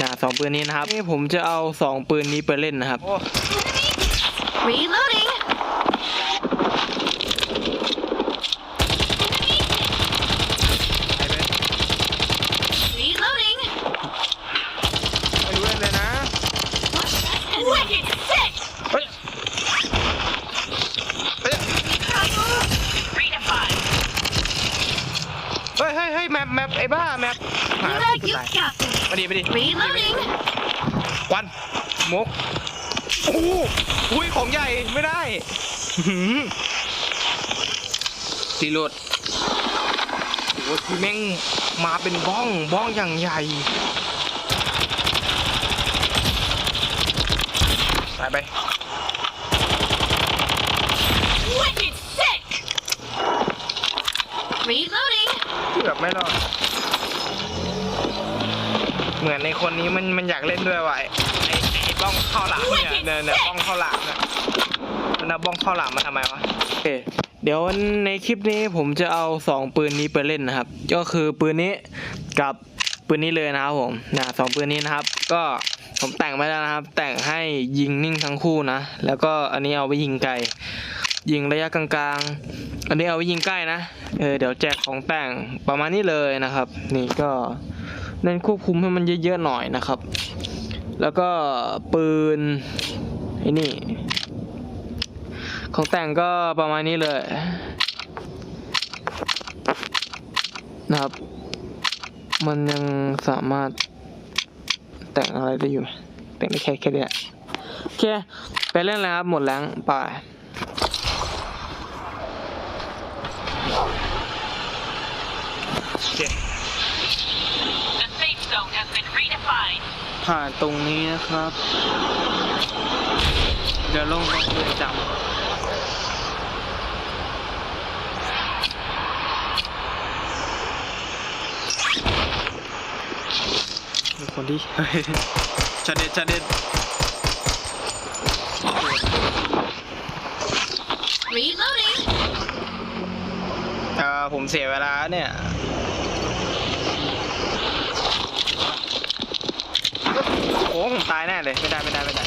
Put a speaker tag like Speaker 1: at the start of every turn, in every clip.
Speaker 1: นะสองปืนนี้นะครับนี่ผมจะเอาสองปืนนี้ไปเล่นนะครับ
Speaker 2: Reloading.
Speaker 1: ไปเลย
Speaker 2: Reloading.
Speaker 1: ไปเล่นเลยนะ
Speaker 2: Wicked sick.
Speaker 1: เฮ้ยเฮ้ย
Speaker 2: Redefined.
Speaker 1: เฮ้ยเฮ้ยเฮ้ยแมปแมปไอ้บ้าแมป หา
Speaker 2: Like
Speaker 1: ตัว
Speaker 2: you
Speaker 1: ตาย
Speaker 2: got this.
Speaker 1: มาดิมาดิ
Speaker 2: Reloading.
Speaker 1: วันมกโอ้โหอุ้ยของใหญ่ไม่ได้หืมตีโหลดโอ้โหที่แม่งมาเป็นบ้องบ้องอย่างใหญ่ไปไป
Speaker 2: Wicked sick. Reloading.
Speaker 1: เกือบไม่รอด เหมือนในคนนี้มันมันอยากเล่นด้วยว่ะไอ้ไอ้ไอ้บ้องข้าวหลามเนี่ยเนี่ยเนี่ยบ้องข้าวหลามเนี่ยมันเอาบ้องข้าวหลามมาทำไมวะโอเคเดี๋ยวในคลิปนี้ผมจะเอาสองปืนนี้ไปเล่นนะครับ ก็คือปืนนี้กับปืนนี้เลยนะครับผมนะสองปืนนี้นะครับ ก็ผมแต่งไว้แล้วนะครับ แต่งให้ยิงนิ่งทั้งคู่นะ แล้วก็อันนี้เอาไว้ยิงไกล ยิงระยะกลางๆ อันนี้เอาไว้ยิงใกล้นะ เออเดี๋ยวแจกของแต่งประมาณนี้เลยนะครับ นี่ก็ เน้นควบคุมให้มันเยอะๆหน่อยนะครับ แล้วก็ปืนไอ้นี่ ของแต่งก็ประมาณนี้เลยนะครับ มันยังสามารถแต่งอะไรได้อยู่ แต่งได้แค่แค่เนี้ยโอเค ไปเล่นแล้วครับ หมดแรงไป
Speaker 2: The safe zone has been redefined.
Speaker 1: ผ่านตรงนี้นะครับ เดี๋ยวลงตรงเรือนจำมีคนที่ชาเด็ดชาเด็ด
Speaker 2: Reloading.
Speaker 1: เอ่อผมเสียเวลาเนี่ย โอ้ผมตายแน่เลย ไม่ได้ไม่ได้ไม่ได้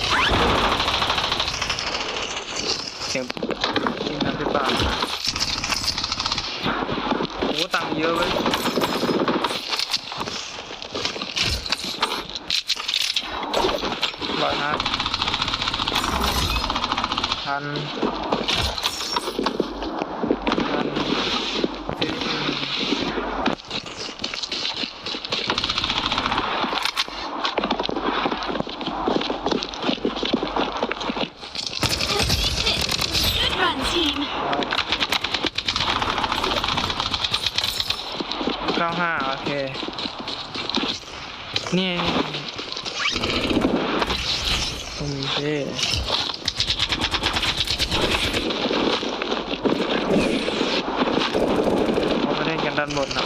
Speaker 1: เสียงยิงน้ำเป็นบ้าโอ้ตังเยอะเว้ยร้อยห้าพันพันเอ้ย
Speaker 2: Good run, team.
Speaker 1: เก้าห้าโอเคนี่โอเคเราไปเล่นกันด้านบนนะ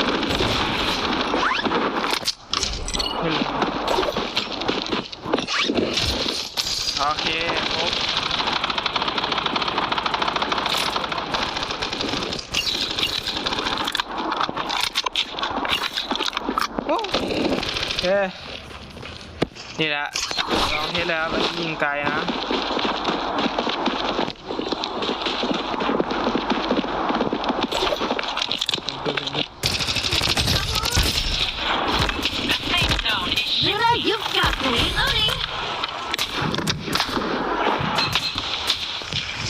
Speaker 2: kaya.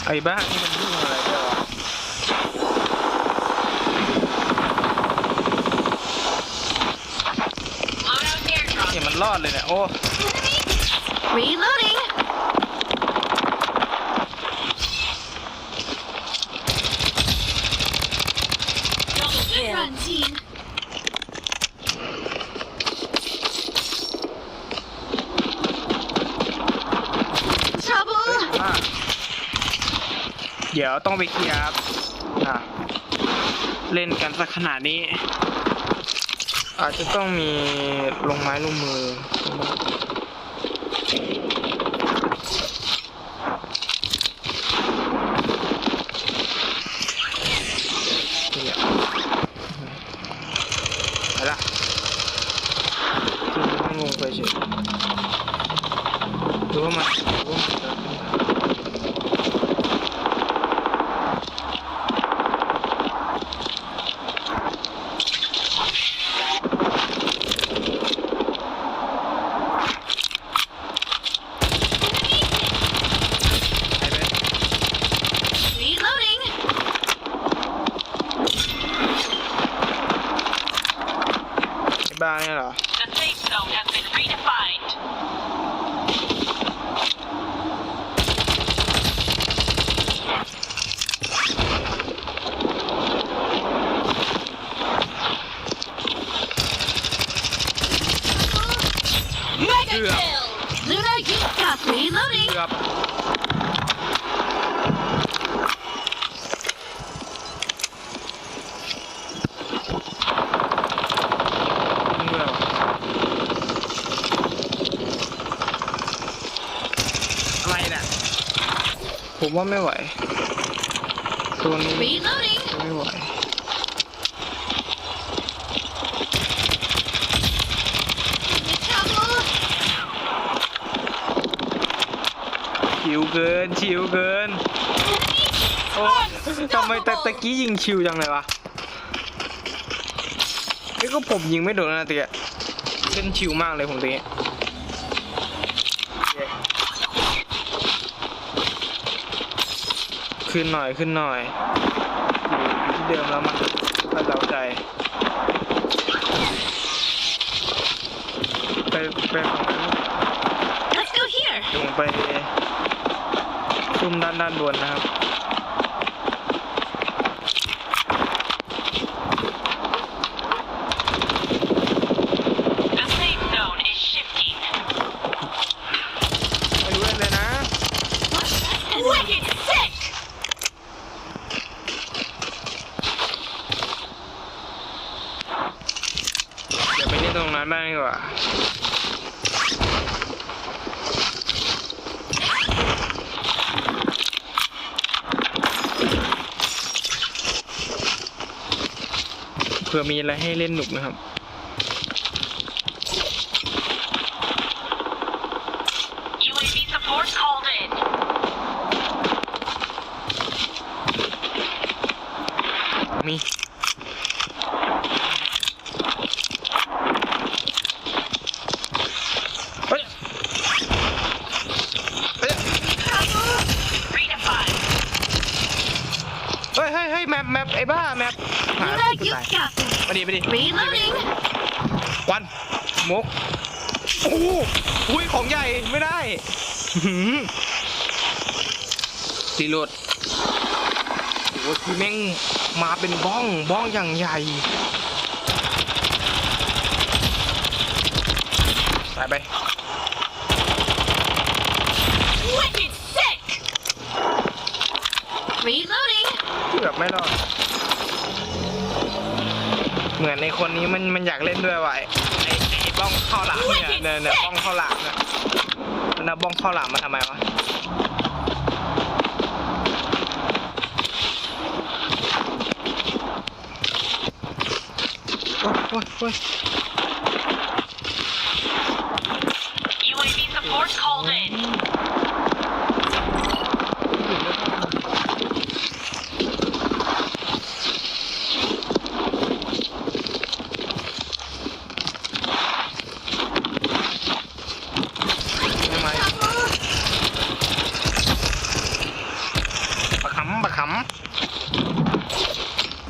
Speaker 2: Ay, bakit nagbunga? Oh. Reloading.
Speaker 1: เดี๋ยวต้องไปเคลียร์ครับอะเล่นกันสักขนาดนี้ อาจจะต้องมีลงไม้ลงมือเนี่ยไปละจริงไม่งงไปเฉย ดูว่ามันดูว่ามันจะขึ้นมาไอ้เบส
Speaker 2: Reloading.
Speaker 1: ไอ้บ้าเนี่ยเหรอ
Speaker 2: The safe zone has been redefined.
Speaker 1: เกือบ
Speaker 2: Luna, you got reloading.
Speaker 1: เกือบยิงด้วยเหรออะไรน่ะ ผม ว่าไม่ไหวตัวนี้
Speaker 2: Reloading.
Speaker 1: ไม่ไหว
Speaker 2: Trouble.
Speaker 1: ชิวเกินชิวเกินโอ้ทำไมตะตะกี้ยิงชิวจังเลยวะนี่ก็ผมยิงไม่โดนนะตะกี้เล่นชิวมากเลยผมตะกี้ ขึ้นหน่อยขึ้นหน่อยอยู่ที่เดิมแล้วมันก็เดาใจไปไปฝั่งนั้น
Speaker 2: Let's go here.
Speaker 1: เดี๋ยวผมไปซุ่มด้านด้านบนนะครับ
Speaker 2: The safe zone is shifting.
Speaker 1: ไม่รู้เลยนะ
Speaker 2: Wicked sick.
Speaker 1: เดี๋ยวไปเล่น ตรงนั้นบ้างดีกว่าเพื่อมีอะไรให้เล่นหนุกนะครับ
Speaker 2: UAV support called in.
Speaker 1: มีเฮ้ยเฮ้ย
Speaker 2: Redefined.
Speaker 1: เฮ้ยเฮ้ยเฮ้ยแมปแมปไอ้บ้าแมปหา
Speaker 2: Luna,
Speaker 1: ที่
Speaker 2: you
Speaker 1: ตาย
Speaker 2: got this.
Speaker 1: มาดิมาดิ
Speaker 2: Reloading.
Speaker 1: วันมกโอ้โหอุ้ยของใหญ่ไม่ได้หืมสีโรดโอ้โหที่แม่งมาเป็นบ้องบ้องอย่างใหญ่ไปไป
Speaker 2: Wicked sick. Reloading.
Speaker 1: เกือบไม่รอด เหมือนในคนนี้มันมันอยากเล่นด้วยว่ะไอ้ไอ้ไอ้บ้องเข้าหลังเนี่ยเนี่ยเนี่ยบ้องเข้าหลังเนี่ยมันเอาบ้องเข้าหลังมาทำไมวะโอ้ยโอ้ยโอ้ย
Speaker 2: UAV support called in.
Speaker 1: ทำไมบักหำบักหำ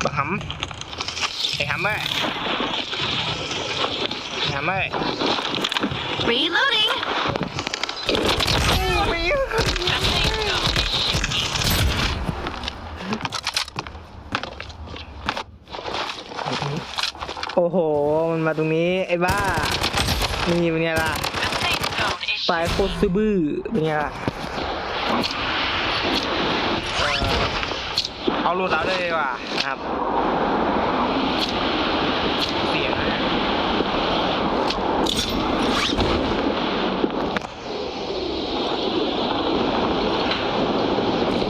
Speaker 1: บักหำไอ้หำเอ้ยไอ้หำเอ้ย
Speaker 2: Reloading. The safe zone is shifting.
Speaker 1: โอ้โห มันมาตรงนี้ ไอ้บ้า นี่เป็นไงล่ะ
Speaker 2: The safe zone is
Speaker 1: สาย โคตรซื่อบื้อเป็นไงล่ะเอ่อเอารูดเอาเลยว่านะครับ เสียงนะ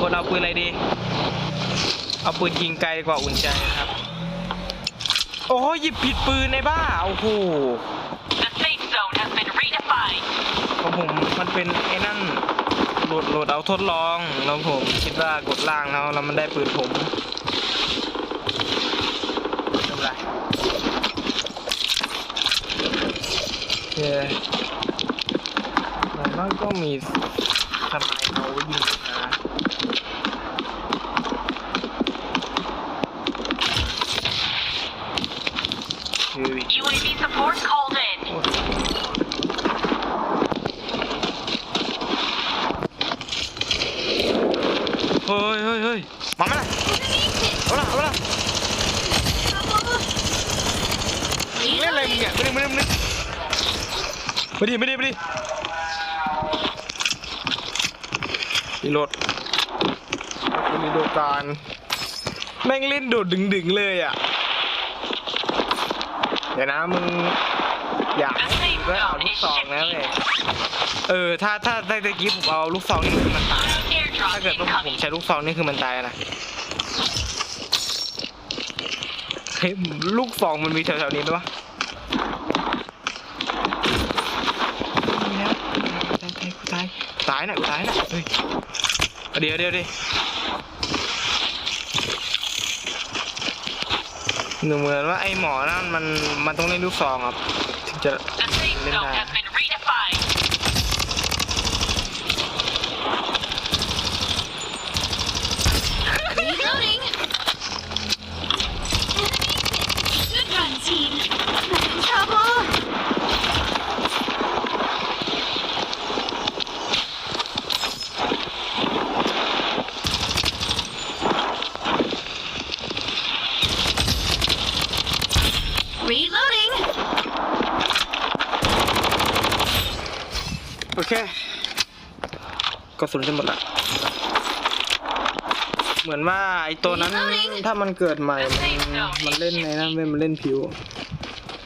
Speaker 1: คนเอาปืนอะไรดี เอาปืนยิงไกลกว่าอุ่นใจนะครับ โอ้ยหยิบผิดปืนในบ้า โอ้โห
Speaker 2: ของผมมัน
Speaker 1: เป็นไอ้นั่นโหลดโหลดเอาทดลองแล้วผมคิดว่ากดล่างแล้วแล้วมันได้ปืนผมทำไรโอเคอย่างน้อยก็มีสไนายเขายิงนะ คือ
Speaker 2: UAV support called in.
Speaker 1: เฮ้ยเฮ้ยเฮ้ยมาไหมล่ะเอาละเอาละเล่นอะไรมึงเนี่ยไม่ได้ไม่ได้ไม่ได้ไม่ด้ไม่ด้ไม่ด้รีโหลดรีโหลดการแม่งเล่นโดดดึงดึงๆเลยอะ เดี๋ยวนะมึงอยากให้กูก็เอาลูกซองนะเลยเออ ถ้าถ้าได้ตะกี้ผมเอาลูกซองนี่คือมันตาย ถ้าเกิดว่าผมใช้ลูกซองนี่คือมันตายนะเฮ้ยลูกซองมันมีแถวๆนี้ไหมวะมีแล้วตายตายกูตายตายน่ะกูตายน่ะเฮ้ยเดี๋ยวเดี๋ยวดิหนูเหมือนว่าไอ้หมอนั่นมันมันต้องเล่นลูกซองครับถึงจะ
Speaker 2: เล่
Speaker 1: น
Speaker 2: ได้ has been redefined. Reloading. Good run, team. Trouble. Reloading.
Speaker 1: โอเคกระสุนจะหมดละเหมือนว่าไอ้ตัวนั้นถ้ามันเกิดใหม่มันมันเล่นในนั้นเว้ยมันเล่นผิว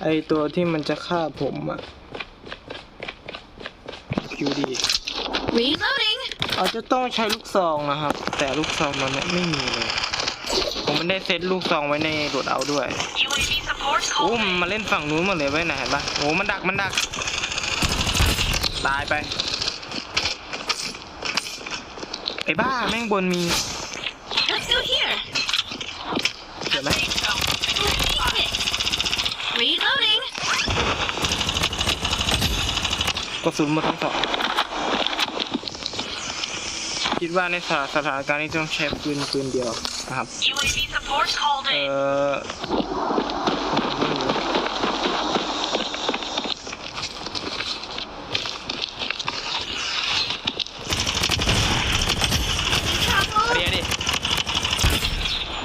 Speaker 1: ไอ้ตัวที่มันจะฆ่าผมอะผิวดี
Speaker 2: Reloading.
Speaker 1: อาจจะต้องใช้ลูกซองนะครับ แต่ลูกซองมันเนี่ยไม่มีเลย ผมไม่ได้เซตลูกซองไว้ในโหลดเอาด้วย
Speaker 2: UAV support
Speaker 1: โอ้
Speaker 2: called
Speaker 1: มัน
Speaker 2: in.
Speaker 1: มาเล่นฝั่งนู้นหมดเลยไว้ยไหนะเห็นปะโอ้มันดักมันดัก ตายไป ไอ้บ้าแม่งบนมี
Speaker 2: Let's go here.
Speaker 1: เดี๋ยวไหม
Speaker 2: Safe zone has been redefined. Reloading.
Speaker 1: กระสุนหมดทั้งสองคิดว่าในสถานสถานการณ์นี้ต้องใช้ปืนปืนเดียวนะครับ
Speaker 2: UAV support called
Speaker 1: เอ
Speaker 2: in.
Speaker 1: อเดี๋ยวดิ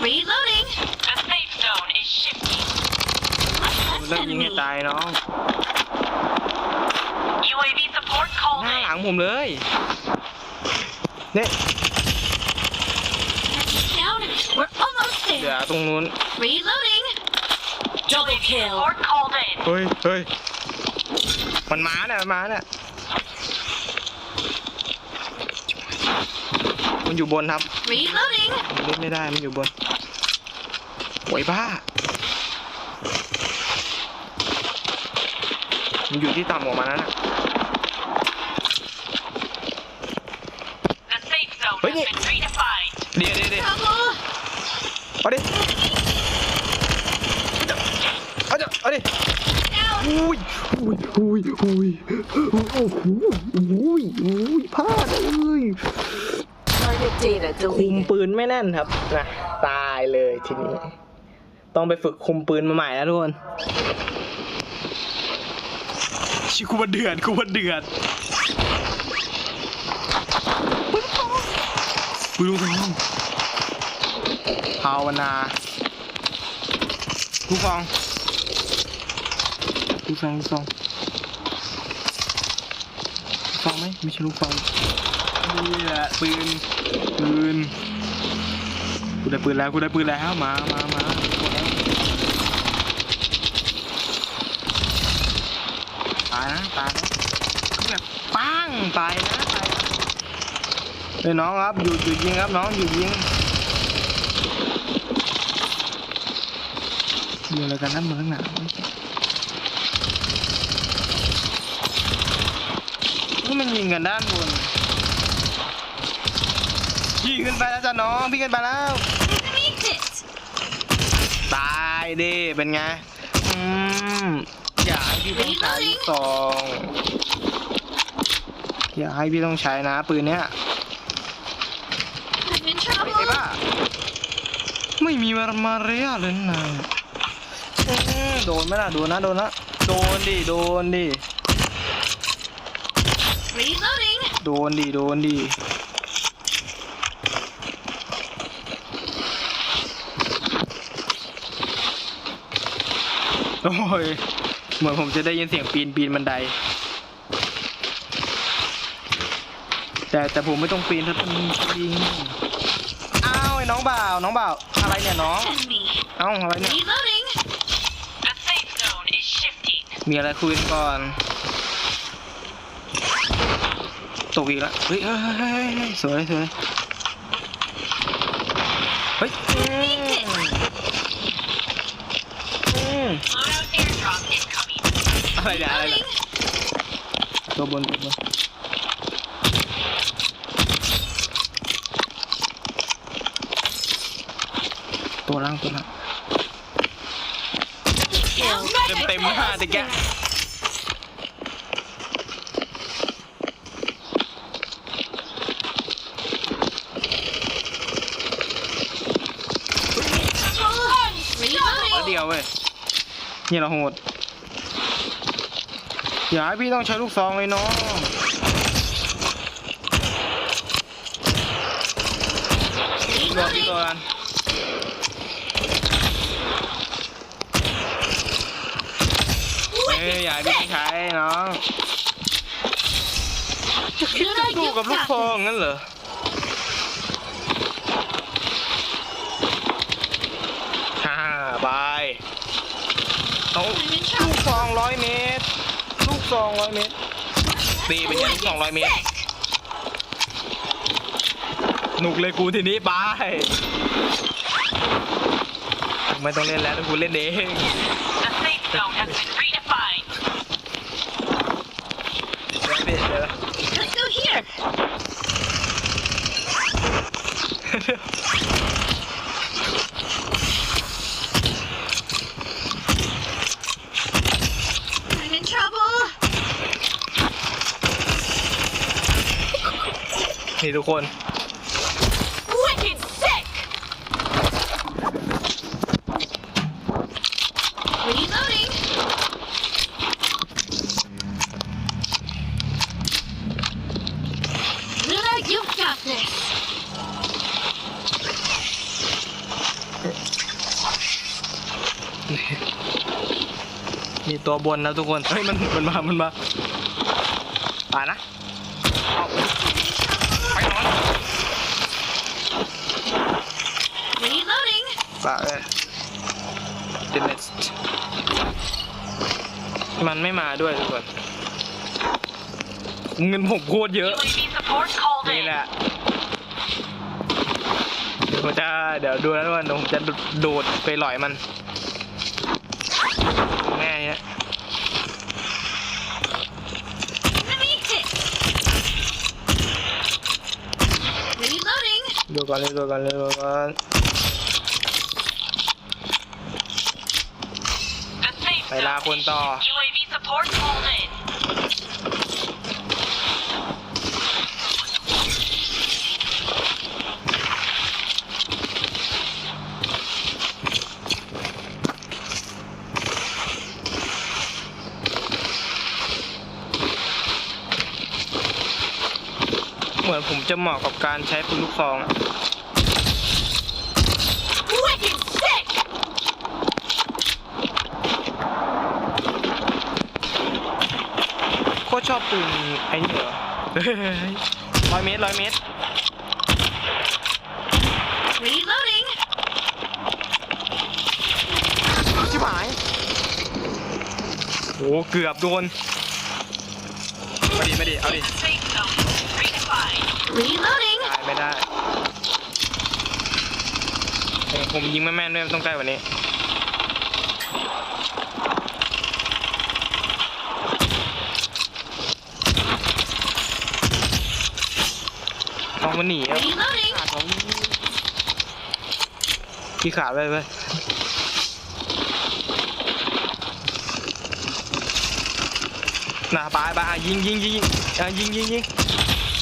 Speaker 2: Reloading. The safe zone is shifting.
Speaker 1: มันเลิกยิงให้ตายน้อง
Speaker 2: UAV support called
Speaker 1: หน้า
Speaker 2: in.
Speaker 1: หลังผมเลยเนี่ย
Speaker 2: Down. We're almost
Speaker 1: เหลือ
Speaker 2: there.
Speaker 1: ตรงนู้น
Speaker 2: Reloading. Double kill. Support called in.
Speaker 1: เฮ้ยเฮ้ยมันมาเนี่ยมันมาเนี่ยมันอยู่บนครับ
Speaker 2: Reloading.
Speaker 1: มันเล่นไม่ได้ มันอยู่บนโวยบ้า มันอยู่ที่ต่ำกว่ามันนั่นน่ะ
Speaker 2: The safe zone
Speaker 1: Wait,
Speaker 2: has
Speaker 1: yeah.
Speaker 2: been redefined.
Speaker 1: เดี๋ยวเดี๋ยวเดี๋ยว
Speaker 2: Trouble.
Speaker 1: เอาดิ เอา ดิเอาดิ
Speaker 2: Down.
Speaker 1: อุ้ยอุ้ยอุ้ยอุ้ยโอ้โหอุ้ยอุ้ยพลาดเลย
Speaker 2: Target data
Speaker 1: คุมปืนไม่แน่นครับนะตายเลยทีนี้ ต้องไปฝึกคุมปืนมาใหม่นะทุกคนชิคูว่าเดือดคูว่าเดือดปืนลูกซองภาวนาลูกซอง ลูกซองลูกซองลูกซองไหมไม่ใช่ลูกซองนี่แหละปืนปืนกูได้ปืนแล้วกูได้ปืนแล้วมามามาตายนะตายนะคือแบบปังตายนะตายนะเฮ้ยน้องครับหยุดหยุดยิงครับน้องหยุดยิงเดี๋ยวอะไรกันนะเมืองหนาว ก็มัน ยิงกันด้านบนยิงขึ้นไปแล้วจ้ะน้องพี่ขึ้นไปแล้ว
Speaker 2: Meet it.
Speaker 1: ตายดิเป็นไงอืมอย่าให้พี่ต้องใช้ลูกซองอย่าให้พี่ต้องใช้นะปืนเนี้ย
Speaker 2: I'm in
Speaker 1: ไอ้ไอ้
Speaker 2: trouble.
Speaker 1: บ้าไม่มีมารมารยาทเลยนะอืมโดนไหมล่ะโดนนะโดนนะโดนดิโดนดิ
Speaker 2: Reloading.
Speaker 1: โดนดิโดนดิโอ้ย เหมือนผมจะได้ยินเสียงปีนปีนบันได แต่แต่ผมไม่ต้องปีนถ้าต้องยิงอ้าวไอ้น้องบ่าว น้องบ่าว อะไรเนี่ยน้อง
Speaker 2: Send me.
Speaker 1: เอ้าอะไรเนี่ย
Speaker 2: Reloading.
Speaker 3: The safe zone is shifting.
Speaker 1: มีอะไรคุยกันก่อน ตกอีกแล้วเฮ้ยเฮ้ยเฮ้ยเฮ้ยเฮ้ยสวยสวยเฮ้ยอืมอืม
Speaker 3: Loadout airdrop incoming.
Speaker 1: อะไรเนี่ยอะไรเนี่ย
Speaker 2: Reloading.
Speaker 1: ตัวบนตัวบนตัวล่างตัวล่าง
Speaker 2: Kill.
Speaker 1: เต็มเต็มห้าตะแกะ
Speaker 2: Reloading.
Speaker 1: เดียวเว้ย นี่เราโหดอย่าให้พี่ต้องใช้ลูกซองเลยน้องโดนพี่โด
Speaker 2: Reloading.
Speaker 1: นเฮ้ยอย่าให้พี่ต้องใช้น้องจะคิดจะสู้กับลูกซองงั้นเหรอ องร้อยเมตร ลูกซองร้อยเมตร ตีเป็นยังลูกซองร้อยเมตร หนุกเลยกูทีนี้บายไม่ต้องเล่นแล้วกูเล่นเอง
Speaker 3: The safe zone has been redefined.
Speaker 1: เดี๋ยวเดี๋ยวเดี๋ยว
Speaker 2: Let's go here. I'm in trouble.
Speaker 1: นี่ ทุกคน
Speaker 2: Wicked sick. Reloading. Luna, you've got this.
Speaker 1: มีตัวบนนะทุกคน เฮ้ย มันมันมา มันมาป่านะเอา ไปนอน
Speaker 2: Reloading.
Speaker 1: ป่าเลยเดนเนสมันไม่มาด้วยทุกคน เงินผมโคตรเยอะ
Speaker 3: UAV support called
Speaker 1: นี่
Speaker 3: in.
Speaker 1: แหละเดี๋ยวผมจะเดี๋ยวดูแล้วกันเดี๋ยวผมจะโดดไปหลอยมัน แม่เนี่ย
Speaker 2: Meet it. Reloading.
Speaker 1: ดูก่อนเลยดูก่อนเลยดูก่อน
Speaker 3: The safe
Speaker 1: ไปลา
Speaker 3: zone
Speaker 1: คน
Speaker 3: is
Speaker 1: ต่อ
Speaker 3: UAV support called in.
Speaker 1: เหมือน ผมจะเหมาะกับการใช้ปืนลูกซองอะ
Speaker 2: Wicked sick.
Speaker 1: โคตรชอบปืนไอ้นี่เหรอเฮ้ยร้อยเมตรร้อยเมตร
Speaker 2: Reloading.
Speaker 1: ชิบหายโอ้เกือบโดนมาดิมาดิเอาดิ
Speaker 3: redefined.
Speaker 2: Reloading.
Speaker 1: ได้ไม่ได้ผมผมยิงไม่แม่นด้วยมันต้องใกล้กว่านี้มันหนีอะ
Speaker 2: Reloading.
Speaker 1: ขาดผมพี่ขาดไปไปน่ะไปไปอะยิงยิงยิงยิงอะยิงยิงยิง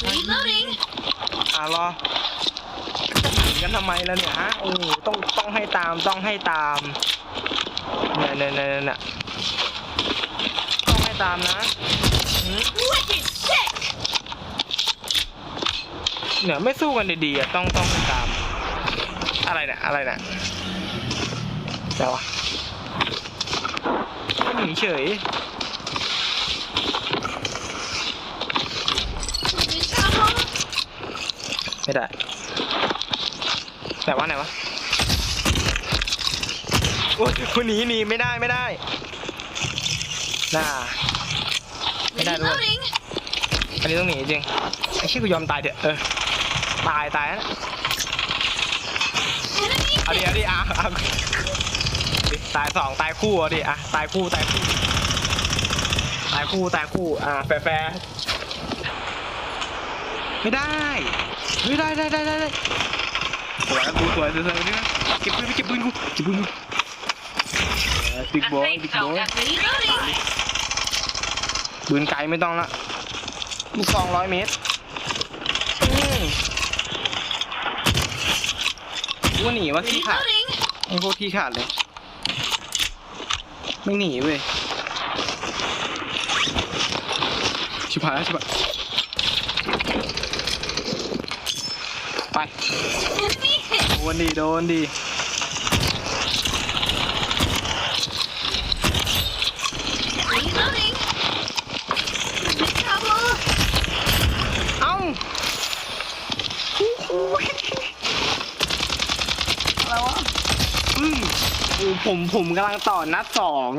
Speaker 2: Reloading.
Speaker 1: รอกันทำไมแล้วเนี่ยฮะโอ้ต้องต้องให้ตามต้องให้ตามเนี่ยเนี่ยเนี่ยเนี่ยต้องให้ตามนะเนี่ยไม่สู้กันดีๆอะต้องต้องให้ตาม อะไรเนี่ยอะไรเนี่ยแต่วะหนีเฉย
Speaker 2: In trouble.
Speaker 1: ไม่ได้แต่ว่าไหนวะโอ้ยคนหนีหนีไม่ได้ไม่ได้น่าไม่ได้ด้วย
Speaker 2: Reloading.
Speaker 1: อันนี้ต้องหนีจริงไอ้ชี่กูยอมตายเถอะเออตายตายนะ
Speaker 2: Enemy
Speaker 1: เอาดิ
Speaker 2: hit.
Speaker 1: เอาดิอะเอาดิตายสองตายคู่เอาดิอะตายคู่ตายคู่ตายคู่ตายคู่อะแฟร์แฟร์ไม่ได้ ไม่ได้ได้ได้ได้ได้สวยกูสวยสวยสวยนี่นะเก็บปืนเก็บปืนกูเก็บปืนกูบิ๊กบอยบิ๊กบอยปืนไกลไม่ต้องละลูกซองร้อยเมตรกูหนีว่าขี้ขาดไอ้พวกขี้ขาดเลย ไม่หนีเว้ยชิบหายแล้วชิบหาย ไป
Speaker 2: Enemy hit.
Speaker 1: โดนดีโดนดี
Speaker 2: Reloading. In trouble.
Speaker 1: เอ้าโอ้โหอะไรวะอืมโอ้ผมผมกำลังต่อนัดสอง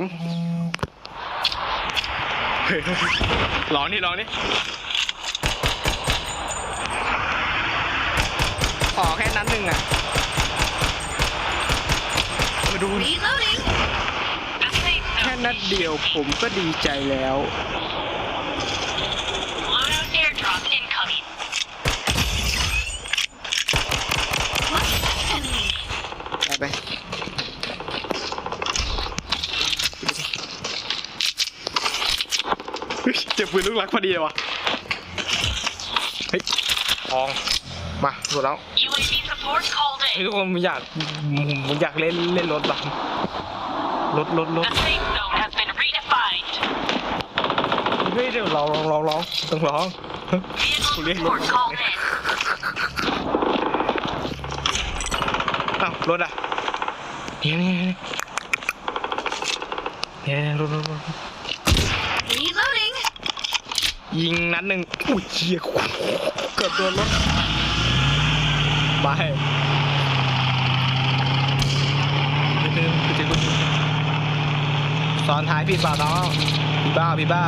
Speaker 1: เฮ้ยลองนี่ลองนี่ อแค่นัดหนึ่งอะมาดู
Speaker 2: Reloading.
Speaker 3: The safe
Speaker 1: แค่
Speaker 3: zone
Speaker 1: นัดเดียวผมก็ดีใจแล้ว
Speaker 3: Loadout airdrop incoming.
Speaker 2: One enemy.
Speaker 1: ไปไปเฮ้ยเจ็บปืนลูกรักพอดีเลยวะเฮ้ยทอง มาหมดแล้ว ทุกคนผมอยากผมอยากเล่นเล่นรถแบบรถรถรถ
Speaker 3: The safe zone has been redefined.
Speaker 1: เฮ้ยเดี๋ยวลองลองลองลองต้องลอง
Speaker 3: Vehicle
Speaker 1: Kulit.
Speaker 3: support called in.
Speaker 1: อ้าวรถอะเนี่ยเนี่ยเนี่ยเนี่ยเนี่ยรถรถรถ
Speaker 2: Reloading.
Speaker 1: ยิงนัดหนึ่งอุ้ยเหี้ยเกือบโดนรถ ไปนิดนึงพี่ติ๊กซ้อนท้ายพี่เปล่าน้องพี่บ้าพี่บ้า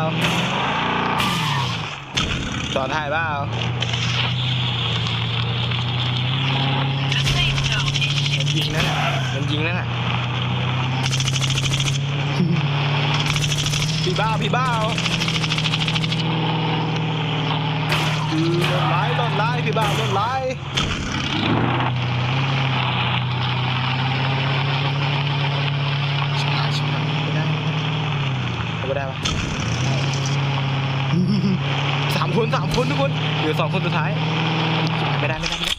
Speaker 1: ซ้อนท้ายบ้า
Speaker 3: The safe zone is
Speaker 1: มันยิงนั่นแหละมันยิงนั่นแหละพี่บ้าพี่บ้าคือรถไล่รถไล่พี่บ้ารถไล่ชิบหายชิบหายไม่ได้ไม่ได้ปะ สามคนสามคนทุกคนเหลือสองคนสุดท้าย ไม่ได้ไม่ได้ไม่ได้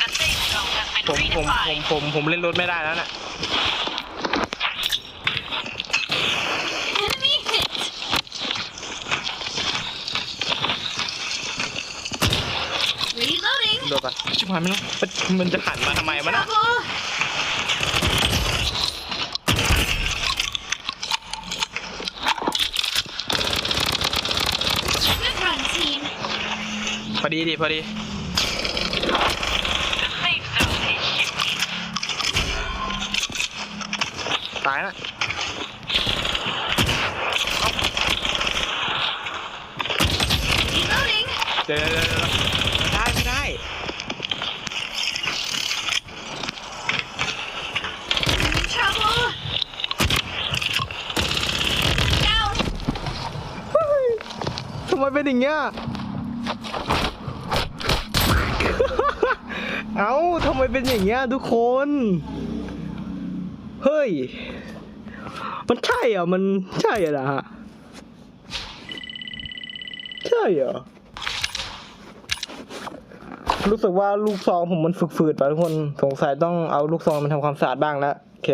Speaker 3: the safe zone has
Speaker 1: ผม
Speaker 3: been
Speaker 1: ผมผม
Speaker 3: redefined.
Speaker 1: ผมผมเล่นรถไม่ได้แล้วน่ะ
Speaker 2: Enemy hit. Reloading.
Speaker 1: โดดก่อนชิบหายไม่รู้มันมันจะหันมาทำไมมันอะ
Speaker 2: Trouble. Good run, team.
Speaker 1: พอ ดีดิพอดี ตายละเดี๋ยวเดี๋ยวได้ไม่ได้ ทำไมเป็นอย่างเงี้ย เอ้าทำไมเป็นอย่างเงี้ยทุกคน เฮ้ย มันใช่เหรอ มันใช่เหรอฮะ ใช่เหรอ รู้สึกว่าลูกซองผมมันฝืดๆไปทุกคน สงสัยต้องเอาลูกซองมันทำความสะอาดบ้างแล้วโอเค